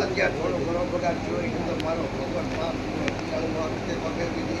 અત્યારે થોડો ઘણો પગાર થયો એ તો મારો ભગવાન માફ શિયાળમાં વખતે પગાર દીધી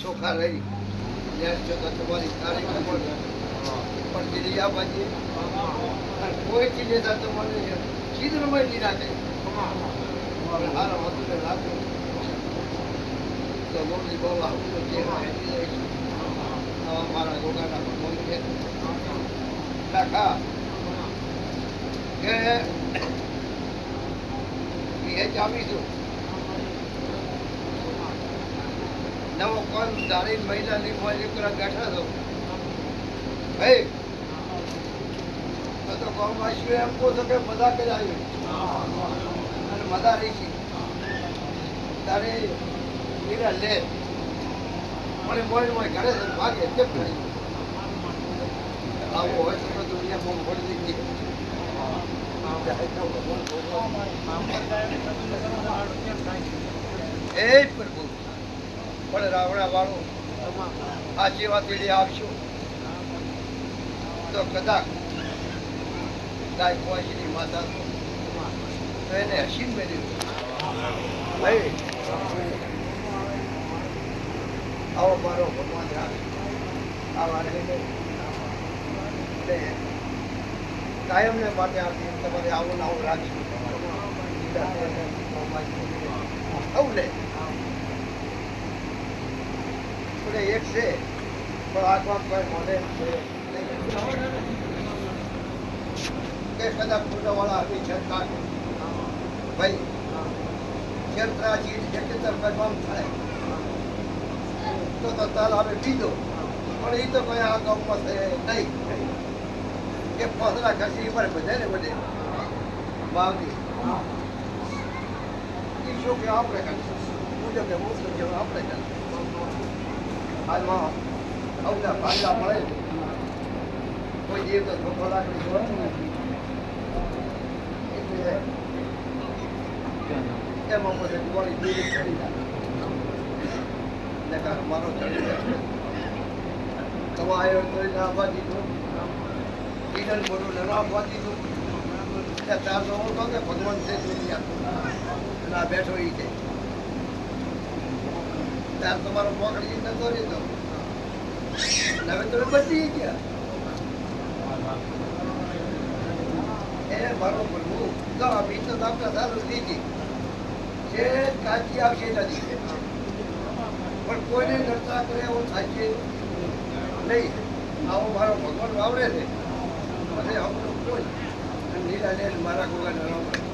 ચોખા નેસ જતા તમારી તારીખ પણ દીદી આ બાજુ કોઈ ચીજે તો મને ચિત્રમય નહીં રાખે. હારા વધુ ને રાખ્યું તો મમ્મી બહુ આવું તો જે મારા ગોગાના ભગવાન છે. કાકા, કે એ જામીશું નવો કોણ ધારી મહિલાની મોજી એકલા બેઠા છો ભાઈ તો ગામમાં એમ કહો છો કે મજા કરી આવી. અને મજા રહી છે. તારે મીરા લે. મને મોજ મોજ ઘરે ભાગે કેમ કરી? આવો હોય તો દુનિયા બહુ પડી ગઈ. એ પ્રભુ, પણ રાવણા વાળો આ જેવા પેઢી આવશો તો કદાચ ગાય કુવાસીની માતા તો એને હસીન આવો મારો ભગવાન રાખ આવા રહે કાયમને માટે આપી તમારે આવું આવું રાખશું આવું એક છે, પણ આત્મા કોઈ મળે છે. કદાચ ફૂટવાળા હતી છતાં ભાઈ ક્ષેત્રા ચીજ જગતર પરમામ થાય. તો તાલ આવે પીધો. પણ એ તો કોઈ આ ગામમાં નહીં. કે પસરા ખસી પર બધે ને બધે બાવજી એ શું કે આપણે હું જો કે હું શું કે આપણે હાલમાં આવતા ભાગલા મળે. કોઈ જીવ તો ધોખો લાકડી જોવાનું નથી એમાં પછી દિવાળી દૂરી કરી નાખે મારો ચડી જાય. તમે આવ્યો તો ના આપવા ઈડન બોલું ના આપવા દીધું એટલે તાર તો છે ઈ છે ત્યાર તમારો પકડી નતો રહેતો હવે તમે બચી એ જે કાચી આવશે પણ કોઈને નડતા કરે એવું થાય નહીં. આવો મારો ભગવાન વાવડે છે. પછી આપણું કોઈ લીલા લે